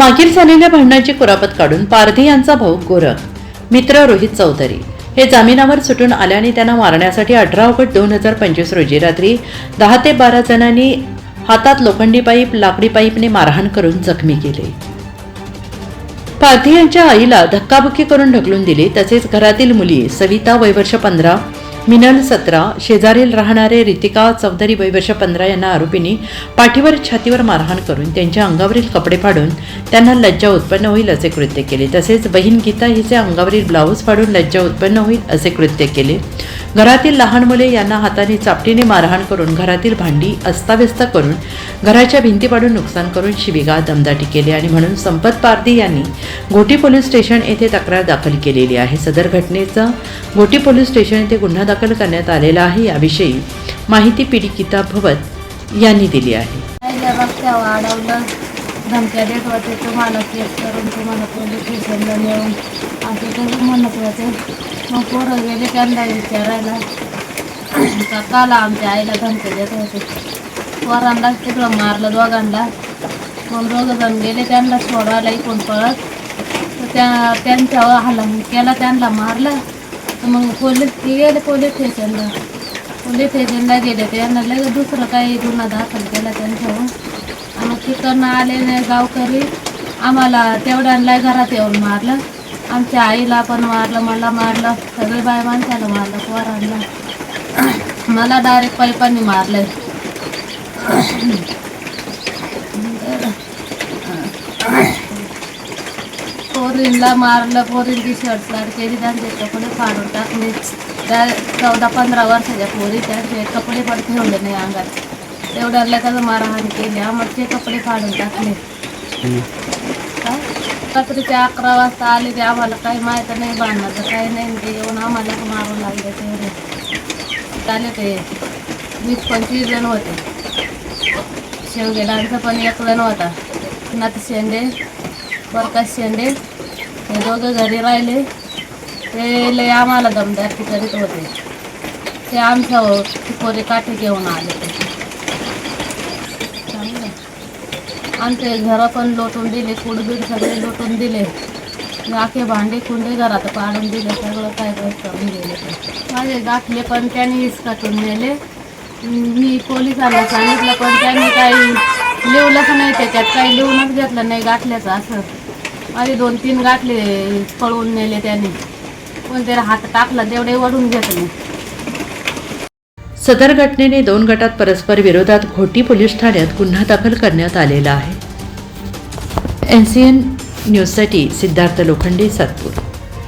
मागील झालेल्या भांडणाची कुरापत काढून पारधी यांचा भाऊ गोरख मित्र रोहित चौधरी हे जामिनावर सुटून आल्याने त्यांना मारण्यासाठी अठरा ऑगस्ट दोन हजार पंचवीस रोजी रात्री दहा ते बारा जणांनी हातात लोखंडी पाईप लाकडी पाईपने मारहाण करून जखमी केले. पारधी यांच्या आईला धक्काबुक्की करून ढकलून दिली. तसेच घरातील मुली सविता वयवर्ष पंधरा मिनल सतरा शेजारील राहणारे रितिका चौधरी वैवर्ष पंधरा यांना आरोपींनी पाठीवर छातीवर मारहाण करून त्यांच्या अंगावरील कपडे फाडून त्यांना लज्जा उत्पन्न होईल असे कृत्य केले. तसेच बहीण गीता हिचे अंगावरील ब्लाऊज फाडून लज्जा उत्पन्न होईल असे कृत्य केले. घरातील लहान मुले यांना हाताने चापटीने मारहाण करून घरातील भांडी अस्ताव्यस्त करून घराच्या भिंती पाडून नुकसान करून शिबिगा दमदाटी केली आणि म्हणून संपत पारधी यांनी घोटी पोलीस स्टेशन येथे तक्रार दाखल केलेली आहे. सदर घटनेचा घोटी पोलीस स्टेशन येथे गुन्हा दाखल करण्यात आलेला आहे. याविषयी माहिती पीडिता भवत यांनी दिली आहे. अडवलं. धमक्या देत होते. तुम्हाला केस करून तुम्हाला म्हणजे पोलीस स्टेशनला नेऊन असे तरी म्हणत होते. मग पोरं गेले त्यांना विचारायला. काला आमच्या आईला धमक्या देत होते. पोरांना तिकडं मारलं दोघांना. मग दोघं जण गेले त्यांना सोडायला कोण पळत. त्या त्यांच्यावर हल्ला केला त्यांना मारलं. तर मग पोलीस गेले पोलीस स्टेशनला पोलीस स्टेशनला गेले त्यांना लगेच दुसरं काही गुन्हा दाखल केला त्यांच्यावर. आणि तिकडनं आलेले गावकरी आम्हाला तेवढ्यांना घरात येऊन मारलं. आमच्या आईला पण मारलं मला मारलं सगळे बाय माणसाला मारलं पोरांना. मला डायरेक्ट पाईपांनी मारलं पोरींना मारलं पोरींची शर्ट लाड केली त्यांचे कपडे फाडून टाकले. त्या चौदा पंधरा वर्षाच्या पोरी त्यांचे कपडे पण ठेवले नाही अंगात. तेवढ्याला त्याचं मारहाण केली आम्हाला कपडे फाडून टाकले. काय? रात्रीचे अकरा वाजता आले ते आम्हाला काही माहीत नाही बांधणार काही नाही ते येऊन आम्हाला मारून लागले तेवढे. आले ते वीस पंचवीस जण होते. शेवगेलांचा पण एक जण होता. नाथ शेंडे प्रकाश शेंडे हे दोघं घरी राहिले. ते लय आम्हाला दमदाटी करीत होते. ते आमच्या पोरे काठी घेऊन आले. ते चांगलं. आमचे घरं पण लोटून दिले कुडबीड सगळे लोटून दिले. गाखे भांडे कुंडे घरात पाडून दिले सगळं काय काय करून दिले. माझे दाखले पण त्यांनी हिसकाटून नेले. मी पोलिसांना सांगितलं पण त्यांनी काही लिवलंच नाही त्याच्यात काही लिहूनच घेतलं नाही गाठल्याचं असं. माझे दोन तीन गाठले पळवून नेले त्यांनी. पण त्याला हात टाकला तेवढे वडून घेतले. सदर घटनेने दोन गटात परस्पर विरोधात घोटी पोलीस ठाण्यात गुन्हा दाखल करण्यात आलेला आहे. एन सी एन न्यूजसाठी सिद्धार्थ लोखंडे सातपूर.